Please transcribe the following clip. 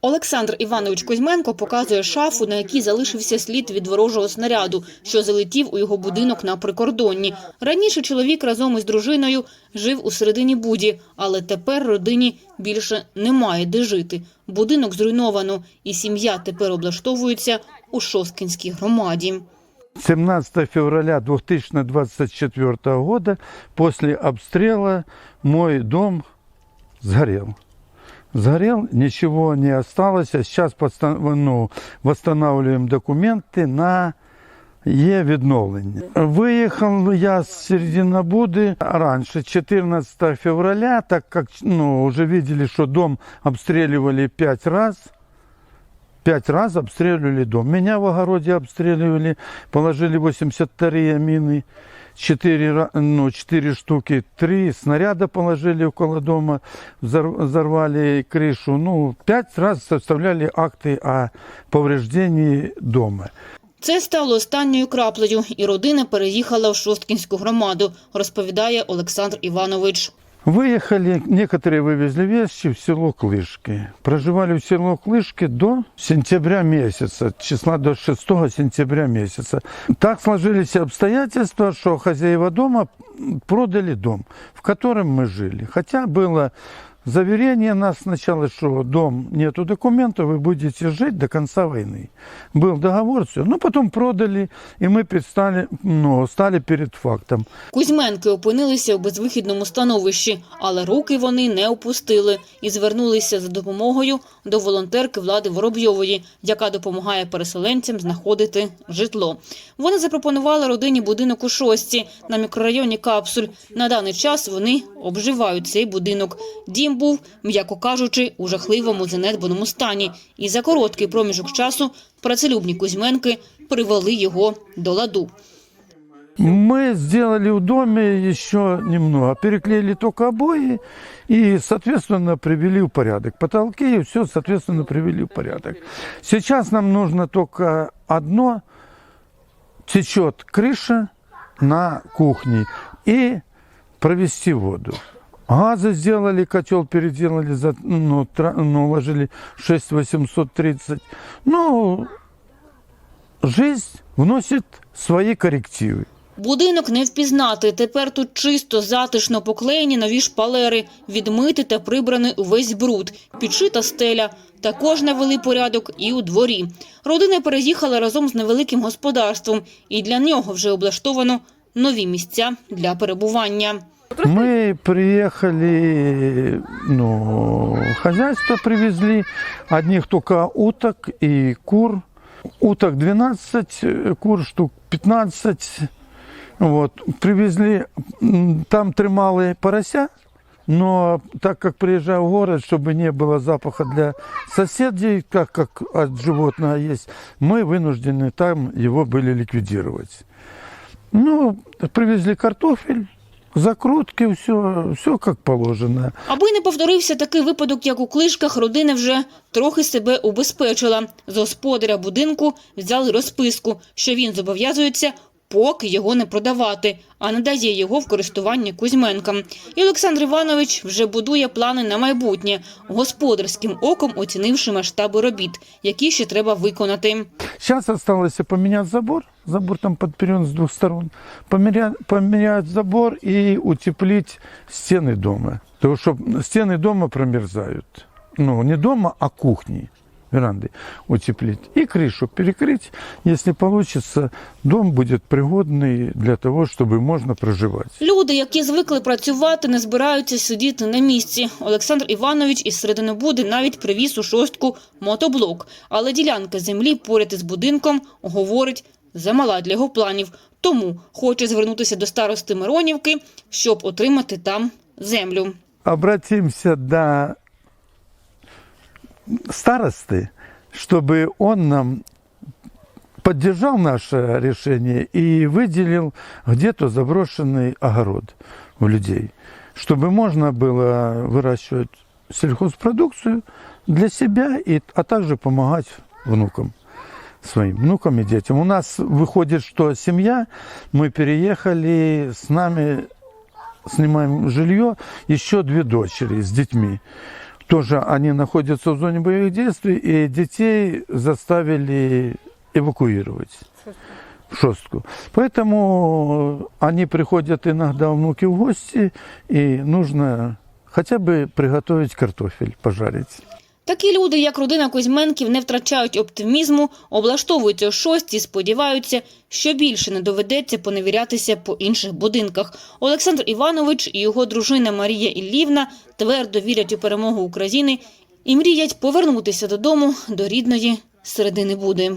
Олександр Іванович Кузьменко показує шафу, на якій залишився слід від ворожого снаряду, що залетів у його будинок на прикордонні. Раніше чоловік разом із дружиною жив у середині буді, але тепер родині більше немає де жити. Будинок зруйновано, і сім'я тепер облаштовується у Шосткинській громаді. 17 февраля 2024 года после обстрела мой дом сгорел Сгорел, ничего не осталось. А сейчас подста- ну, восстанавливаем документы на Е-відновлення. Выехал я с середины Буды раньше, 14 февраля, так как ну, уже видели, что дом обстреливали пять раз. Пять раз обстреливали дом. Меня в огороде обстреливали, положили 82-е мины, 4, ну, 4 штуки, 3 снаряда положили около дома, взор- взорвали крышу. Ну, пять раз составляли акты о повреждении дома. Це стало останньою краплею, і родина переїхала в Шосткінську громаду, розповідає Олександр Іванович. Выехали, некоторые вывезли вещи в село Клышки. Проживали в село Клышки до сентября месяца, числа до 6 сентября месяца. Так сложились обстоятельства, что хозяева дома продали дом, в котором мы жили. Хотя было заверение нас сначала, что дом нету документов, вы будете жить до конца войны. Был договор, все. Но потом продали, и мы предстали, ну, стали перед фактом. Кузьменки опинилися у безвихідному становищі, але руки вони не опустили і звернулися за допомогою до волонтерки Влади Воробйової, яка допомагає переселенцям знаходити житло. Вони запропонували родині будинок у шості на мікрорайоні Капсуль. На даний час вони обживають цей будинок. Дім був, м'яко кажучи, у жахливому занедбаному стані. І за короткий проміжок часу працелюбні Кузьменки привели його до ладу. Мы сделали в доме еще немного, переклеили только обои и, соответственно, привели в порядок. Потолки и все, соответственно, привели в порядок. Сейчас нам нужно только одно. Течет крыша на кухне и провести воду. Газы сделали, котел переделали, за, ну, тра- ну, уложили 6830. Ну, жизнь вносит свои коррективы. Будинок не впізнати. Тепер тут чисто, затишно поклеєні нові шпалери, відмити та прибраний увесь бруд, підшита стеля. Також навели порядок і у дворі. Родина переїхала разом з невеликим господарством, і для нього вже облаштовано нові місця для перебування. Мы приехали, ну, хозяйство привезли, одних только уток и кур. Уток 12, э, кур штук 15. Вот. Привезли, м, там тримали порося, но так как приезжаю в город, чтобы не было запаха для соседей, так как от животного есть, мы вынуждены там его были ликвидировать. Ну, привезли картофель, закрутки, все, все як положено. Аби не повторився такий випадок, як у Клишках, родина вже трохи себе убезпечила. З господаря будинку взяли розписку, що він зобов'язується поки його не продавати, а не дає його в користування Кузьменкам. І Олександр Іванович вже будує плани на майбутнє, господарським оком оцінивши масштаби робіт, які ще треба виконати. Сейчас осталось поменять забор. Забор там подперен с двух сторон. Поменять забор и утеплить стены дома. Потому что стены дома промерзают. Ну, не дома, а кухни, веранды утеплить. И крышу перекрыть. Если получится, дом будет пригодный для того, чтобы можно проживать. Люди, які звикли працювати, не збираються сидіти на місці. Олександр Іванович із Серединобуди навіть привіз у шостку мотоблок. Але ділянка землі поряд із будинком, говорить, замала для його планів. Тому хоче звернутися до старости Миронівки, щоб отримати там землю. обратимся до старосты, чтобы он нам поддержал наше решение и выделил где-то заброшенный огород у людей, чтобы можно было выращивать сельхозпродукцию для себя, и, а также помогать внукам своим внукам и детям. У нас выходит, что семья, мы переехали, с нами снимаем жилье, еще две дочери с детьми. тоже они находятся в зоне боевых действий, и детей заставили эвакуировать в шостку. Поэтому они приходят иногда внуки в гости, и нужно хотя бы приготовить картофель, пожарить. Такі люди, як родина Кузьменків, не втрачають оптимізму, облаштовуються о шості сподіваються, що більше не доведеться поневірятися по інших будинках. Олександр Іванович і його дружина Марія Іллівна твердо вірять у перемогу України і мріять повернутися додому до рідної середини Буди.